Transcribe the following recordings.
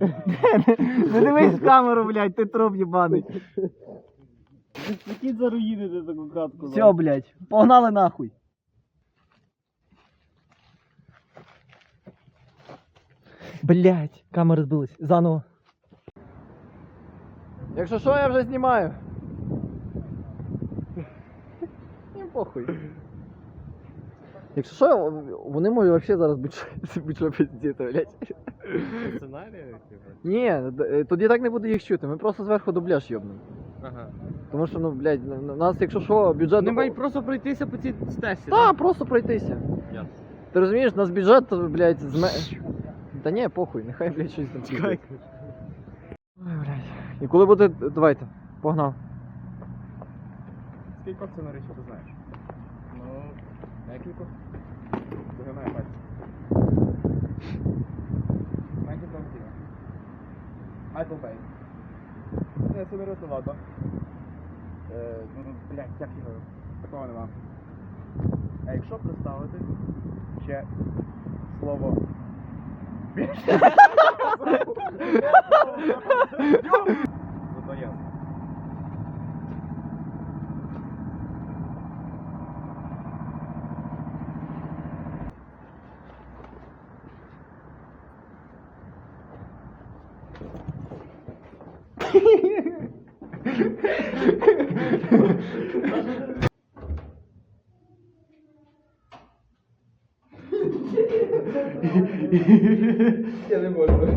Не дивись в камеру, блядь, ти труп їбаний. Які заруїнити таку катку. Все, блядь, погнали нахуй. Блядь, камера збилась. Заново. Якщо що, я вже знімаю. Їм похуй. Якщо що, вони можуть взагалі зараз будь-що пиздіти, блядь. Сценарія типу? Ні, е, тоді так не буде їх чути. Ми просто зверху дубляж йобнемо. Ага. Тому що, ну, блядь, на- на- нас, якщо що, бюджет. Вони мають просто пройтися по цій стесі. Та, просто пройтися. Ясно. Ти розумієш, у нас бюджет, блядь, зме... Та ні, похуй, нехай, блядь, щось там. Ой, блядь. І коли буде, давайте, погнав. Скільки сценарій, що ти знаєш? Ну, декілька. Майкл Бей. Ні, це не рятувато. Е, ну, ну, блядь, як його? Такого нема. А якщо представити ще слово Зато Я не можу.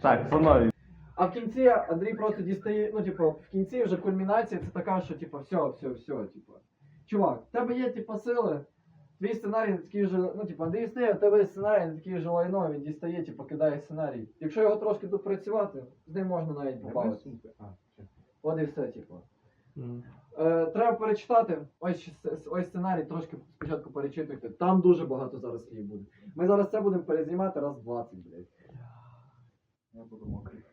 Так, панове. А в кінці Андрій просто дістає, ну, типу, в кінці вже кульмінація це така, що, типу, все, все, все, типу. Чувак, в тебе є, типу, сили, твій сценарій не такий вже, ну, типу, Андрій стає, в тебе сценарій не такий вже лайно, він дістає, типу, кидає сценарій. Якщо його трошки допрацювати, з ним можна навіть побавитися. От і все, типу. Е, треба перечитати. Ось, ось сценарій, трошки спочатку перечитуйте. Там дуже багато зараз слів буде. Ми зараз це будемо перезнімати раз 20, блядь. Я буду мокрий.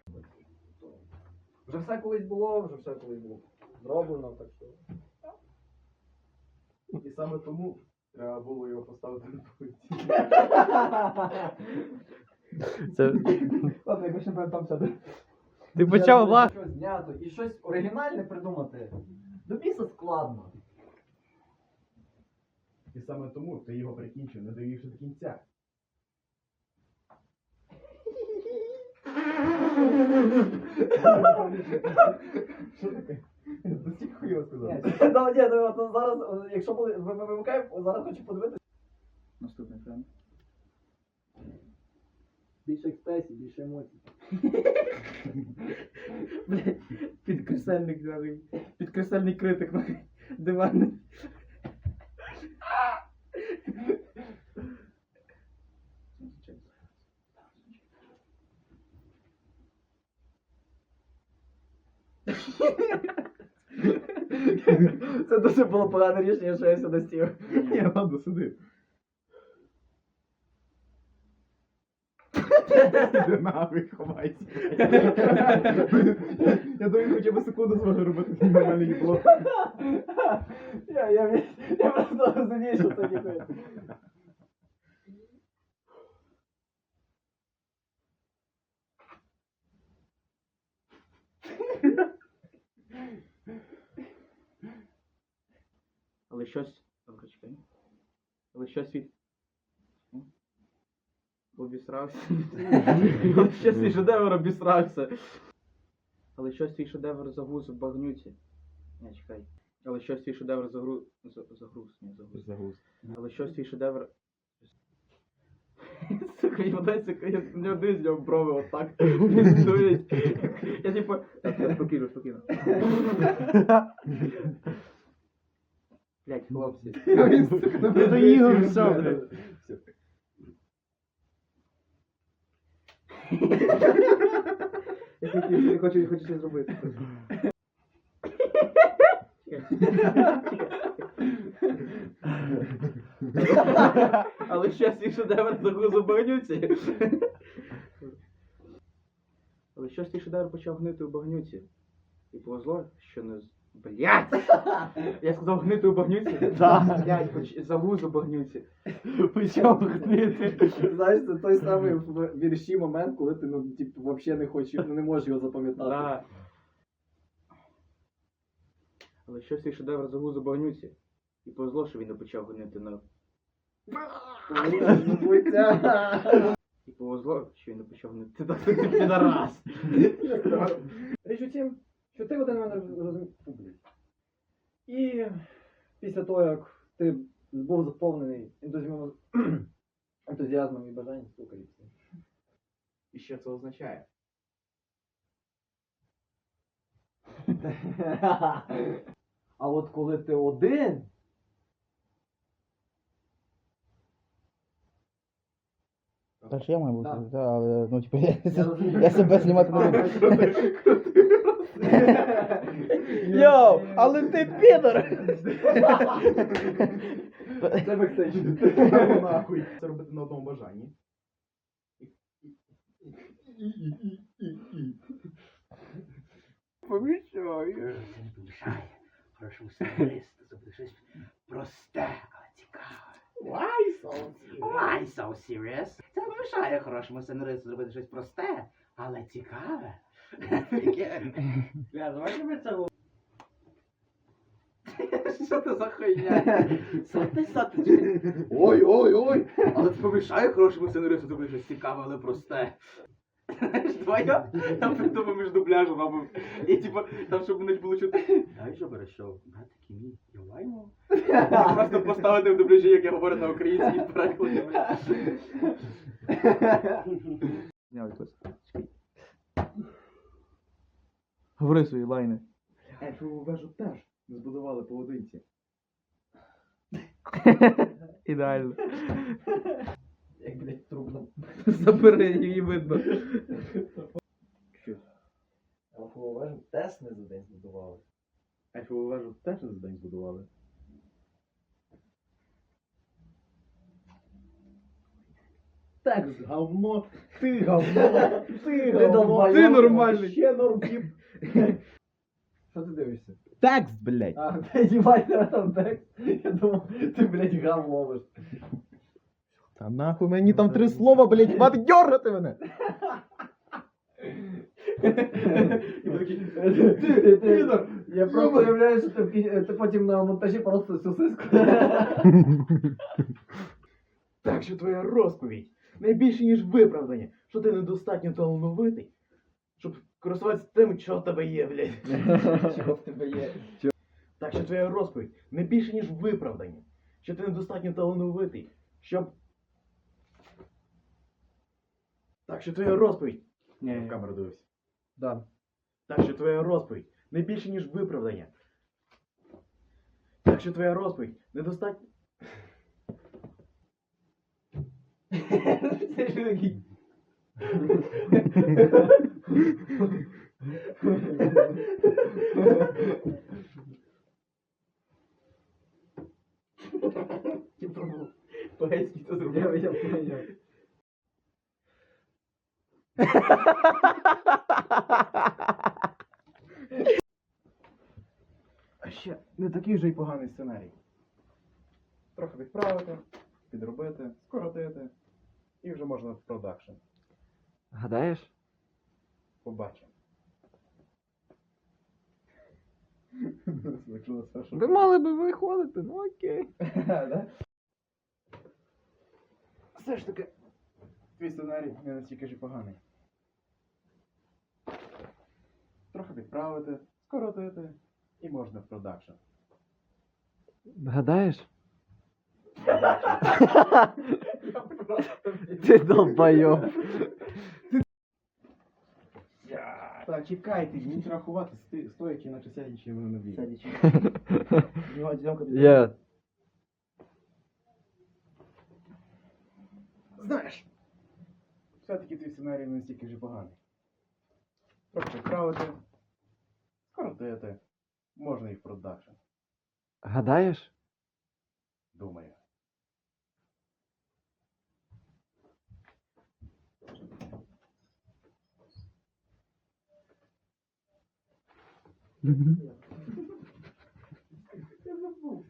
Вже все колись було, вже все колись було зроблено, так що. І саме тому треба було його поставити на полиці. Це... Ладно, якось не там сяде. Ти почав лах. Щось знято і щось оригінальне придумати. До біса складно. І саме тому ти його прикінчив, не довівши до кінця. Що таке? Стільки хуйово сказав. Ні, да, ні, ну, от зараз, якщо буде, ви ми вимикаємо, зараз хочу подивитися. Наступний тренд. Більше експресії, більше емоцій. Блядь, підкресельник, нахуй. підкресельний критик, нахуй. диванний. Це дуже було погане рішення, що я сюди стів. Ні, ладно, сиди. Іди нахуй, ховайся. Я думаю, хоча б секунду зможу робити. Я, я, я просто розумію, що це ніхуя. Але щось. Добре, чекай. Але щось від. Обісрався. Але щось свій шедевр обісрався. Але щось свій шедевр загруз в багнюці. Не, чекай. Але щось свій шедевр загруз. Загруз, ні, загруз. Загруз. Але щось свій шедевр. Сука, йому дай, я нього дивлюсь, в нього брови отак. Він. Я типу. Спокійно, спокійно. Блять, хлопці. Не до ігор, все, блядь. Я хотів, я хочу, хочу щось зробити. Але ще свій шедевр загруз у багнюці. Але що свій шедевр почав гнити у багнюці? І повезло, що не з. Блять! Я сказав гнити у багнюці? Да. Блять, поч- загуз у багнюці. Почав гнити. Знаєш, це той самий в вірші момент, коли ти ну, типу, взагалі не хочеш, ну, не можеш його запам'ятати. Да. Але щось цей шедевр загуз у багнюці. І повезло, що він не почав гнити на. Забуття. І повезло, що він не почав гнити на підарас. Річ у тім, що ти один мене розумієш. І після того, як ти був заповнений ентузіазмом, ентузіазмом і бажанням слухати. І що це означає? А от коли ти один, Та ж я маю бути, да, але ну типу я, Я я себе знімати не буду. Йоу, але ти підор! це бекстейдж. Нахуй. Це робити на одному бажанні. Помічаю. Це не помішає. Прошу сценариста, зроби щось просте, але цікаве. Why so serious? Why so serious? Це помішає хорошому сценаристу зробити щось просте, але цікаве. Я звати ми це Що це за хуйня? Сати, сати. Ой, ой, ой. Але це помішає хорошому сценаристу зробити щось цікаве, але просте. Знаєш, твоя? Там придумав між дубляжем робив. І типу, там щоб не було чути. Дай же берешов. Братики мій, я ваймо. Просто поставити в дубляжі, як я говорю на українській перекладі. блядь. Зняв свої лайни. Ельфову вежу теж не збудували поодинці. Ідеально. Як, блядь, трубно. Забери, її видно. Алфову вежу теж не за день збудували. Ельфову вежу теж не за день збудували. Текст говно, ти говно, ти говно, ти нормальний. Ще норм-тіп. Що ти дивишся? Текст, блядь. А, ти їбать там текст. Я думав, ти, блядь, гам ловиш. Та нахуй мені там три слова, блядь, мати дьоргати мене. І такий, ти, підор. Я просто уявляю, що ти, в кін- ти потім на монтажі просто всю сиску. Так що твоя розповідь найбільше, ніж виправдання, що ти недостатньо талановитий, щоб користуватися тим, що в тебе є, блядь. Чого в тебе є? Так що твоя розповідь не більше, ніж виправдання, що ти недостатньо талановитий, щоб. Так що твоя розповідь. Ні. В камеру дивився. Да. Так що твоя розповідь не більше, ніж виправдання. Так що твоя розповідь недостатньо. Це ж такий. Типу, поетський це Я, зробив. я поняв. А ще не такий вже й поганий сценарій. Трохи відправити, підробити, скоротити, і вже можна в продакшн. Гадаєш? Побачимо. Ви мали би виходити, ну окей. Да? Все ж таки, твій сценарій не настільки ж і поганий. Трохи підправити, скоротити, і можна в продакшн. Гадаєш? Ти долбойоб. Так, чекайте, мені треба рахувати сти- стоячи, наче сядячи воно не влізе. Є. Знаєш, все-таки твій сценарій не настільки вже поганий. Трохи підправити, скоротити, можна і в продакшн, Гадаєш? думаю. Я забув.